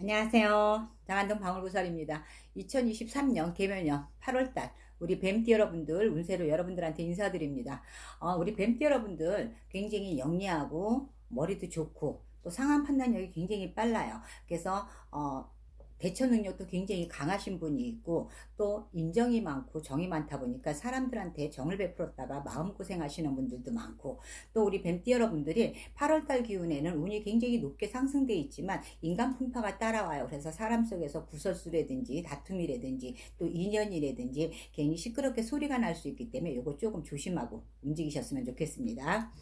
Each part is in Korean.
안녕하세요. 장안동 방울구설입니다. 2023년 개면년 8월달 우리 뱀띠 여러분들 운세로 여러분들한테 인사드립니다. 어, 우리 뱀띠 여러분들 굉장히 영리하고 머리도 좋고 또 상황 판단력이 굉장히 빨라요. 그래서 어, 대처 능력도 굉장히 강하신 분이 있고 또 인정이 많고 정이 많다 보니까 사람들한테 정을 베풀었다가 마음고생 하시는 분들도 많고 또 우리 뱀띠 여러분들이 8월달 기운에는 운이 굉장히 높게 상승돼 있지만 인간 풍파가 따라와요. 그래서 사람 속에서 구설수라든지 다툼이라든지 또 인연이라든지 괜히 시끄럽게 소리가 날 수 있기 때문에 이거 조금 조심하고 움직이셨으면 좋겠습니다.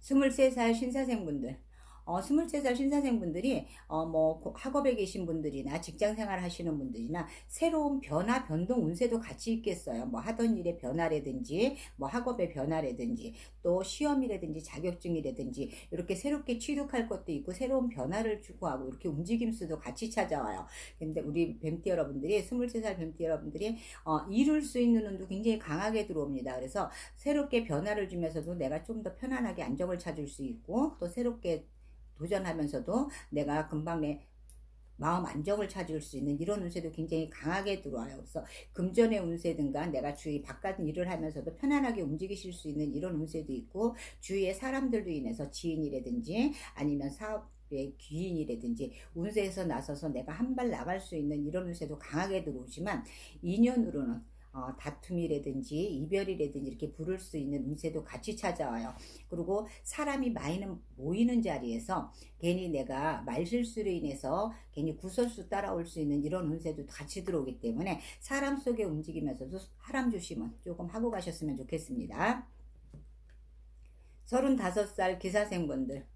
23살 신사생분들 어, 23살 신사생분들이, 어, 뭐, 고- 학업에 계신 분들이나 직장 생활 하시는 분들이나 새로운 변화, 변동, 운세도 같이 있겠어요. 뭐, 하던 일의 변화라든지, 뭐, 학업의 변화라든지, 또 시험이라든지, 자격증이라든지, 이렇게 새롭게 취득할 것도 있고, 새로운 변화를 추구하고, 이렇게 움직임수도 같이 찾아와요. 근데 우리 뱀띠 여러분들이, 23살 뱀띠 여러분들이, 어, 이룰 수 있는 운도 굉장히 강하게 들어옵니다. 그래서 새롭게 변화를 주면서도 내가 좀 더 편안하게 안정을 찾을 수 있고, 또 새롭게 도전하면서도 내가 금방 내 마음 안정을 찾을 수 있는 이런 운세도 굉장히 강하게 들어와요. 그래서 금전의 운세든가 내가 주위 바깥 일을 하면서도 편안하게 움직이실 수 있는 이런 운세도 있고 주위의 사람들로 인해서 지인이라든지 아니면 사업의 귀인이라든지 운세에서 나서서 내가 한 발 나갈 수 있는 이런 운세도 강하게 들어오지만 인연으로는 어, 다툼이라든지 이별이라든지 이렇게 부를 수 있는 운세도 같이 찾아와요. 그리고 사람이 많이 모이는 자리에서 괜히 내가 말실수로 인해서 괜히 구설수 따라올 수 있는 이런 운세도 같이 들어오기 때문에 사람 속에 움직이면서도 사람 조심은 조금 하고 가셨으면 좋겠습니다. 35살 기사생분들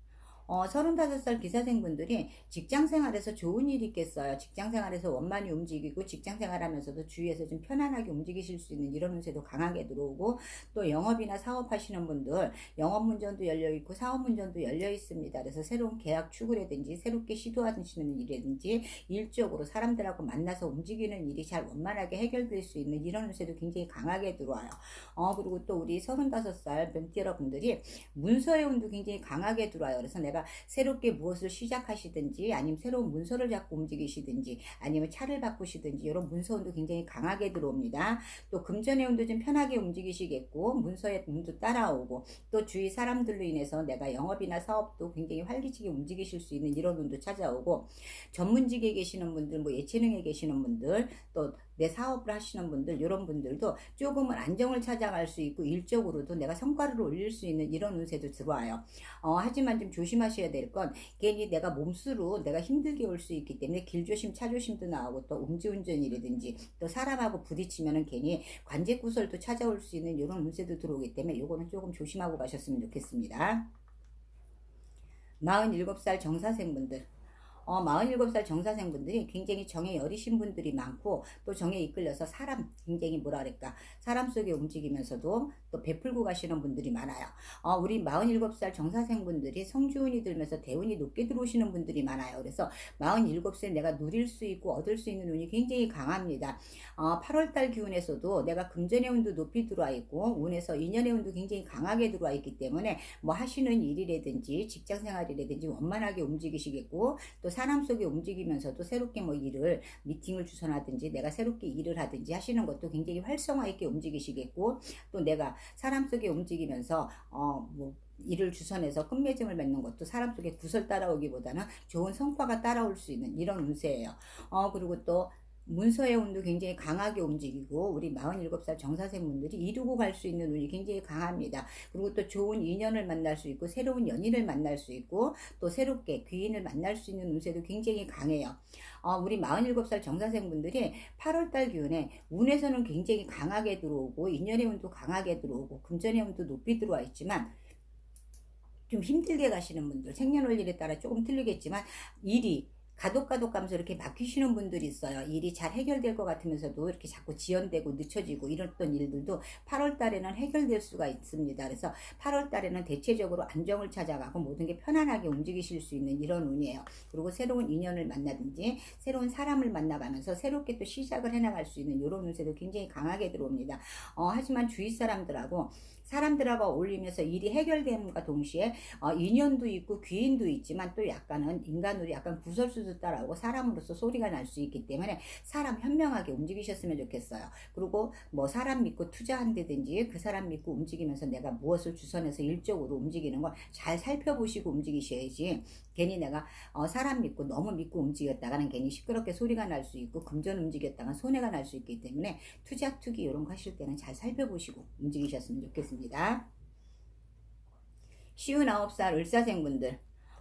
어, 35살 기사생분들이 직장 생활에서 좋은 일이 있겠어요. 직장 생활에서 원만히 움직이고 직장 생활하면서도 주위에서 좀 편안하게 움직이실 수 있는 이런 운세도 강하게 들어오고 또 영업이나 사업하시는 분들 영업 문전도 열려 있고 사업 문전도 열려 있습니다. 그래서 새로운 계약 추구라든지 새롭게 시도하시는 일이라든지 일적으로 사람들하고 만나서 움직이는 일이 잘 원만하게 해결될 수 있는 이런 운세도 굉장히 강하게 들어와요. 어, 그리고 또 우리 35살 뱀띠 여러분들이 문서의 운도 굉장히 강하게 들어와요. 그래서 내가 새롭게 무엇을 시작하시든지 아니면 새로운 문서를 잡고 움직이시든지 아니면 차를 바꾸시든지 이런 문서 운도 굉장히 강하게 들어옵니다. 또 금전의 운도 좀 편하게 움직이시겠고 문서의 운도 따라오고 또 주위 사람들로 인해서 내가 영업이나 사업도 굉장히 활기차게 움직이실 수 있는 이런 운도 찾아오고 전문직에 계시는 분들 뭐 예체능에 계시는 분들 또 내 사업을 하시는 분들 이런 분들도 조금은 안정을 찾아갈 수 있고 일적으로도 내가 성과를 올릴 수 있는 이런 운세도 들어와요. 어, 하지만 좀 조심하셔야 될 건 괜히 내가 몸수로 내가 힘들게 올 수 있기 때문에 길조심 차조심도 나오고 또 음주운전이라든지 또 사람하고 부딪히면은 괜히 관제 구설도 찾아올 수 있는 이런 운세도 들어오기 때문에 요거는 조금 조심하고 가셨으면 좋겠습니다. 47살 정사생분들 어, 47살 정사생분들이 굉장히 정에 여리신 분들이 많고 또 정에 이끌려서 사람 굉장히 뭐라 그럴까 사람 속에 움직이면서도 또 베풀고 가시는 분들이 많아요. 어, 우리 47살 정사생분들이 성주운이 들면서 대운이 높게 들어오시는 분들이 많아요. 그래서 47세 내가 누릴 수 있고 얻을 수 있는 운이 굉장히 강합니다. 어, 8월달 기운에서도 내가 금전의 운도 높이 들어와 있고 운에서 인연의 운도 굉장히 강하게 들어와 있기 때문에 뭐 하시는 일이라든지 직장 생활이라든지 원만하게 움직이시겠고 또 사람 속에 움직이면서도 새롭게 뭐 일을 미팅을 주선하든지 내가 새롭게 일을 하든지 하시는 것도 굉장히 활성화 있게 움직이시겠고 또 내가 사람 속에 움직이면서 어뭐 일을 주선해서 끝맺음을 맺는 것도 사람 속에 구설 따라오기보다는 좋은 성과가 따라올 수 있는 이런 운세예요. 어 그리고 또 문서의 운도 굉장히 강하게 움직이고 우리 47살 정사생 분들이 이루고 갈 수 있는 운이 굉장히 강합니다. 그리고 또 좋은 인연을 만날 수 있고 새로운 연인을 만날 수 있고 또 새롭게 귀인을 만날 수 있는 운세도 굉장히 강해요. 어, 우리 47살 정사생 분들이 8월달 기운에 운에서는 굉장히 강하게 들어오고 인연의 운도 강하게 들어오고 금전의 운도 높이 들어와 있지만 좀 힘들게 가시는 분들 생년월일에 따라 조금 틀리겠지만 일이 가독가독 가면서 이렇게 막히시는 분들이 있어요. 일이 잘 해결될 것 같으면서도 이렇게 자꾸 지연되고 늦춰지고 이랬던 일들도 8월 달에는 해결될 수가 있습니다. 그래서 8월 달에는 대체적으로 안정을 찾아가고 모든 게 편안하게 움직이실 수 있는 이런 운이에요. 그리고 새로운 인연을 만나든지 새로운 사람을 만나가면서 새롭게 또 시작을 해나갈 수 있는 이런 운세도 굉장히 강하게 들어옵니다. 어, 하지만 주위 사람들하고 사람들하고 어울리면서 일이 해결됨과 동시에 어, 인연도 있고 귀인도 있지만 또 약간은 인간으로 약간 구설수도 따라오고 사람으로서 소리가 날 수 있기 때문에 사람 현명하게 움직이셨으면 좋겠어요. 그리고 뭐 사람 믿고 투자한다든지 그 사람 믿고 움직이면서 내가 무엇을 주선해서 일적으로 움직이는 걸 잘 살펴보시고 움직이셔야지 괜히 내가 어, 사람 믿고 너무 믿고 움직였다가는 괜히 시끄럽게 소리가 날 수 있고 금전 움직였다가 손해가 날 수 있기 때문에 투자 투기 이런 거 하실 때는 잘 살펴보시고 움직이셨으면 좋겠습니다. 쉬운 아홉 살 을사생분들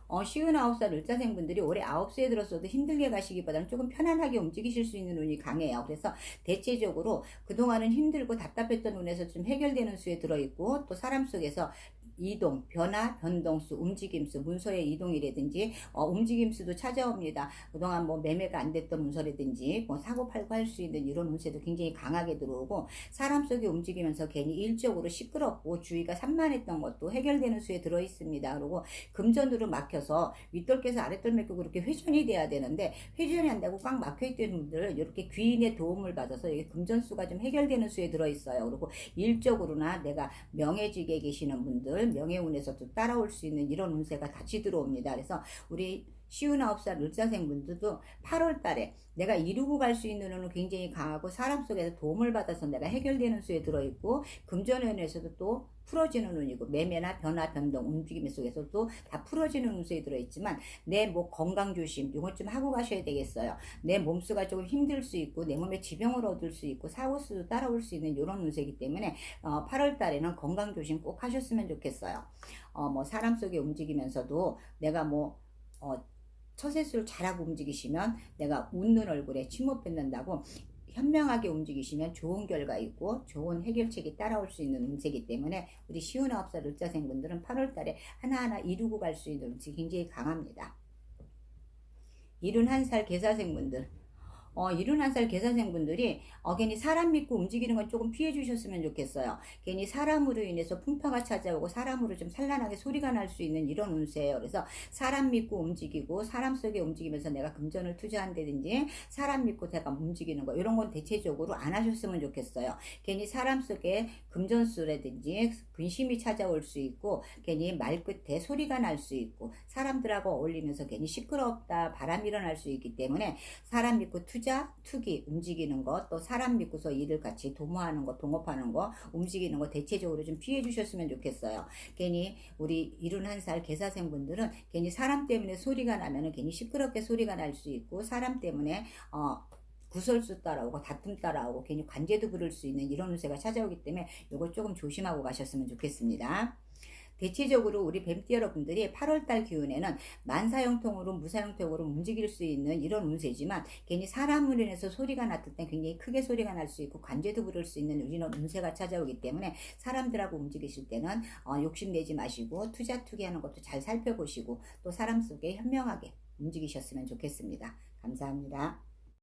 어, 쉬운 아홉 살 을사생분들이 올해 아홉 세에 들었어도 힘들게 가시기보다는 조금 편안하게 움직이실 수 있는 운이 강해요. 그래서 대체적으로 그동안은 힘들고 답답했던 운에서 좀 해결되는 수에 들어있고 또 사람 속에서 이동, 변화, 변동수, 움직임수, 문서의 이동이라든지 어, 움직임수도 찾아옵니다. 그동안 뭐 매매가 안 됐던 문서라든지 뭐 사고 팔고 할 수 있는 이런 운세도 굉장히 강하게 들어오고 사람 속에 움직이면서 괜히 일적으로 시끄럽고 주의가 산만했던 것도 해결되는 수에 들어 있습니다. 그리고 금전으로 막혀서 윗돌께서 아랫돌 맥고 그렇게 회전이 돼야 되는데 회전이 안 되고 꽉 막혀 있던 분들은 이렇게 귀인의 도움을 받아서 이게 금전수가 좀 해결되는 수에 들어 있어요. 그리고 일적으로나 내가 명예직에 계시는 분들 명예운에서도 따라올 수 있는 이런 운세가 같이 들어옵니다. 그래서 우리 쉬운 아홉 살 을사생분들도 8월 달에 내가 이루고 갈 수 있는 운은 굉장히 강하고 사람 속에서 도움을 받아서 내가 해결되는 수에 들어있고 금전운에서도 또 풀어지는 운이고 매매나 변화 변동 움직임 속에서도 다 풀어지는 운수에 들어있지만 내 뭐 건강 조심 이것 좀 하고 가셔야 되겠어요. 내 몸수가 조금 힘들 수 있고 내 몸에 지병을 얻을 수 있고 사고수도 따라올 수 있는 이런 운세이기 때문에 어, 8월 달에는 건강 조심 꼭 하셨으면 좋겠어요. 어, 뭐 사람 속에 움직이면서도 내가 뭐 어, 처세술을 잘하고 움직이시면 내가 웃는 얼굴에 침못 뱉는다고 현명하게 움직이시면 좋은 결과 있고 좋은 해결책이 따라올 수 있는 운세이기 때문에 우리 쉬운 아홉 살 을자생분들은 8월 달에 하나하나 이루고 갈 수 있는 운세 굉장히 강합니다. 71살 계사생분들 어, 71살 계사생분들이 어, 괜히 사람 믿고 움직이는 건 조금 피해 주셨으면 좋겠어요. 괜히 사람으로 인해서 풍파가 찾아오고 사람으로 좀 산란하게 소리가 날 수 있는 이런 운세예요. 그래서 사람 믿고 움직이고 사람 속에 움직이면서 내가 금전을 투자한다든지 사람 믿고 내가 움직이는 거 이런 건 대체적으로 안 하셨으면 좋겠어요. 괜히 사람 속에 금전수라든지 근심이 찾아올 수 있고 괜히 말끝에 소리가 날 수 있고 사람들하고 어울리면서 괜히 시끄럽다 바람이 일어날 수 있기 때문에 사람 믿고 투자, 투기, 움직이는 것, 또 사람 믿고서 일을 같이 도모하는 것, 동업하는 것, 움직이는 것 대체적으로 좀 피해 주셨으면 좋겠어요. 괜히 우리 71살 개사생분들은 괜히 사람 때문에 소리가 나면은 괜히 시끄럽게 소리가 날 수 있고 사람 때문에 어 구설수 따라오고 다툼 따라오고 괜히 관제도 부를 수 있는 이런 운세가 찾아오기 때문에 이거 조금 조심하고 가셨으면 좋겠습니다. 대체적으로 우리 뱀띠 여러분들이 8월달 기운에는 만사형통으로 무사형통으로 움직일 수 있는 이런 운세지만 괜히 사람으로 인해서 소리가 났을 때 굉장히 크게 소리가 날 수 있고 관제도 부를 수 있는 이런 운세가 찾아오기 때문에 사람들하고 움직이실 때는 어, 욕심내지 마시고 투자 투기하는 것도 잘 살펴보시고 또 사람 속에 현명하게 움직이셨으면 좋겠습니다. 감사합니다.